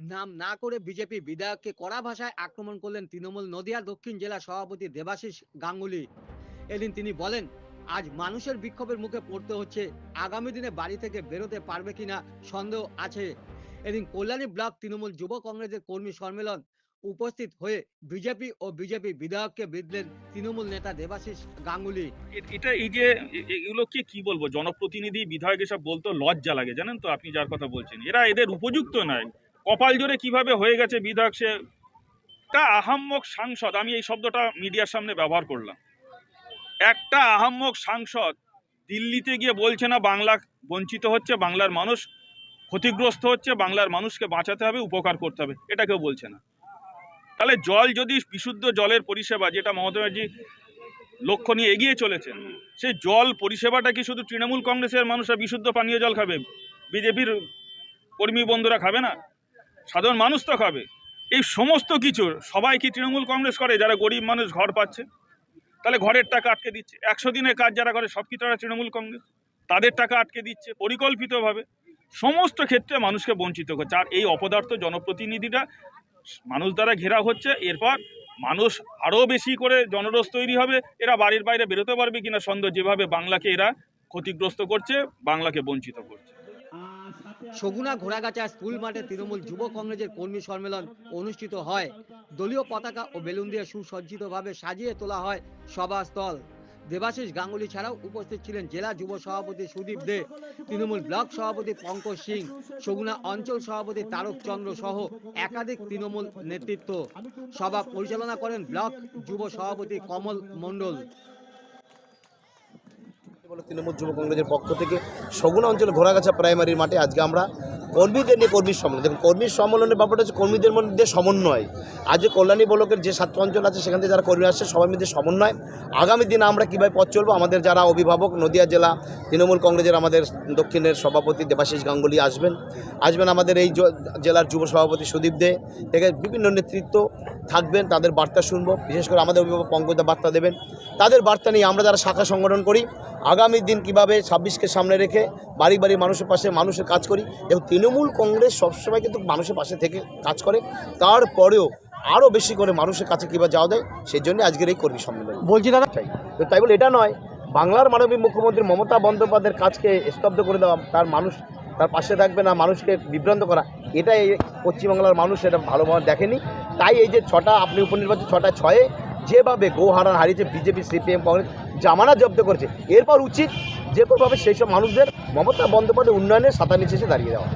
নাম না করে বিজেপি বিধায়ককে কড়া ভাষায় আক্রমণ করলেন তৃণমূল নদিয়া দক্ষিণ জেলা সভাপতি দেবাশিস গাঙ্গুলি। এদিন তিনি বলেন, আজ মানুষের বিক্ষোভের মুখে পড়তে হচ্ছে, আগামী দিনে বাড়ি থেকে বেরোতে পারবে কিনা সন্দেহ আছে। এদিন কল্যাণী ব্লক তৃণমূল যুব কংগ্রেসের কর্মী সম্মেলন উপস্থিত হয়ে বিজেপি ও বিজেপি বিধায়ককে বিধলেন তৃণমূল নেতা দেবাশিস গাঙ্গুলি। এটা এই যে, এ- এগুলোকে কি বলব? জনপ্রতিনিধি বিধায়ক এসব বলতে লজ্জা লাগে, জানেন তো? আপনি যার কথা বলছেন। এরা এদের উপযুক্ত নয়। কপাল জোরে কীভাবে হয়ে গেছে বিধায়ক সে? একটা আহাম্মক সাংসদ, আমি এই শব্দটা মিডিয়ার সামনে ব্যবহার করলাম। একটা আহাম্মক সাংসদ দিল্লিতে গিয়ে বলছে না বাংলা বঞ্চিত হচ্ছে, বাংলার মানুষ ক্ষতিগ্রস্ত হচ্ছে, বাংলার মানুষকে বাঁচাতে হবে, উপকার করতে হবে, এটা কেউ বলছে না। তাহলে জল যদি বিশুদ্ধ জলের পরিষেবা, যেটা মমতা ব্যানার্জি লক্ষ্য নিয়ে এগিয়ে চলেছেন, সেই জল পরিষেবাটা কি শুধু তৃণমূল কংগ্রেসের মানুষরা বিশুদ্ধ পানীয় জল খাবে? বিজেপির কর্মী বন্ধুরা খাবে না? সাধারণ মানুষ তো খাবে। এই সমস্ত কিছু সবাই কি তৃণমূল কংগ্রেস করে যারা গরিব মানুষ ঘর পাচ্ছে? তাহলে ঘরের টাকা আটকে দিচ্ছে। একশো দিনের কাজ যারা করে সব কি তারা তৃণমূল কংগ্রেস? তাদের টাকা আটকে দিচ্ছে পরিকল্পিতভাবে। সমস্ত ক্ষেত্রে মানুষকে বঞ্চিত করছে। আর এই অপদার্থ জনপ্রতিনিধিরা মানুষ দ্বারা ঘেরা হচ্ছে। এরপর মানুষ আরও বেশি করে জনরোষ তৈরি হবে। এরা বাড়ির বাইরে বেরোতে পারবে কিনা সন্দেহ। যেভাবে বাংলাকে এরা ক্ষতিগ্রস্ত করছে, বাংলাকে বঞ্চিত করছে। সগুনা ঘোড়াগাছা স্কুল মাঠে তৃণমূল যুব কংগ্রেসের কর্মী সম্মেলন অনুষ্ঠিত হয়। দলীয় পতাকা ও বেলুন দিয়ে সুসজ্জিতভাবে সাজিয়ে তোলা হয় সভাস্থল। দেবাশিস গাঙ্গুলি ছাড়াও উপস্থিত ছিলেন জেলা যুব সভাপতি সুদীপ দে, তৃণমূল ব্লক সভাপতি পঙ্কজ সিং সগুনা অঞ্চল সভাপতি তারক চন্দ্র সহ একাধিক তৃণমূল নেতৃত্ব। সভা পরিচালনা করেন ব্লক যুব সভাপতি কমল মণ্ডল। বলে তৃণমূল যুব কংগ্রেসের পক্ষ থেকে সগুনা অঞ্চলে ঘোড়াগাছা প্রাইমারির মাঠে। আজকে আমরা কর্মীদের নিয়ে কর্মী সম্মেলন। দেখুন কর্মী সম্মেলনের ব্যাপারটা হচ্ছে কর্মীদের মধ্যে সমন্বয়। আজ কল্যাণী ব্লকের যে সাত অঞ্চল আছে, সেখান থেকে যারা কর্মী আসছে, সবার মধ্যে সমন্বয়। আগামী দিনে আমরা কীভাবে পথ চলবো? আমাদের যারা অভিভাবক, নদিয়া জেলা তৃণমূল কংগ্রেসের আমাদের দক্ষিণের সভাপতি দেবাশিস গাঙ্গুলি আসবেন। আসবেন আমাদের এই জেলার যুব সভাপতি সুদীপ দে। থেকে বিভিন্ন নেতৃত্ব থাকবেন, তাদের বার্তা শুনব। বিশেষ করে আমাদের অভিভাবক পঙ্কজদা বার্তা দেবেন। তাদের বার্তা নিয়ে আমরা যারা শাখা সংগঠন করি আগামী দিন কীভাবে ছাব্বিশকে সামনে রেখে বাড়ি বাড়ি মানুষের পাশে মানুষের কাজ করি এবং তৃণমূল কংগ্রেস সবসময় কিন্তু মানুষের পাশে থেকে কাজ করে তারপরেও আরও বেশি করে মানুষের কাছে কীভাবে যাওয়া যায় সেই জন্য আজকের এই কর্মী সম্মেলন। বলছি দাদা চাই তো তাই বলে এটা নয় বাংলার মাননীয় মুখ্যমন্ত্রী মমতা বন্দ্যোপাধ্যায়ের কাজকে স্তব্ধ করে দেওয়া তার মানুষ তার পাশে থাকবে না মানুষকে বিভ্রান্ত করা এটা এই পশ্চিমবাংলার মানুষ এটা ভালোভাবে দেখেনি। তাই এই যে ছটা আপনি উপনির্বাচন ছটা ছয়ে যেভাবে গোহারা হারিয়েছে বিজেপি, সিপিএম, কংগ্রেস, জামানা জব্দ করেছে। এরপর উচিত যে কোনোভাবে সেই সব মানুষদের মমতা বন্দ্যোপাধ্যায় উন্নয়নের সাঁতার নিচে এসে দাঁড়িয়ে দেওয়া।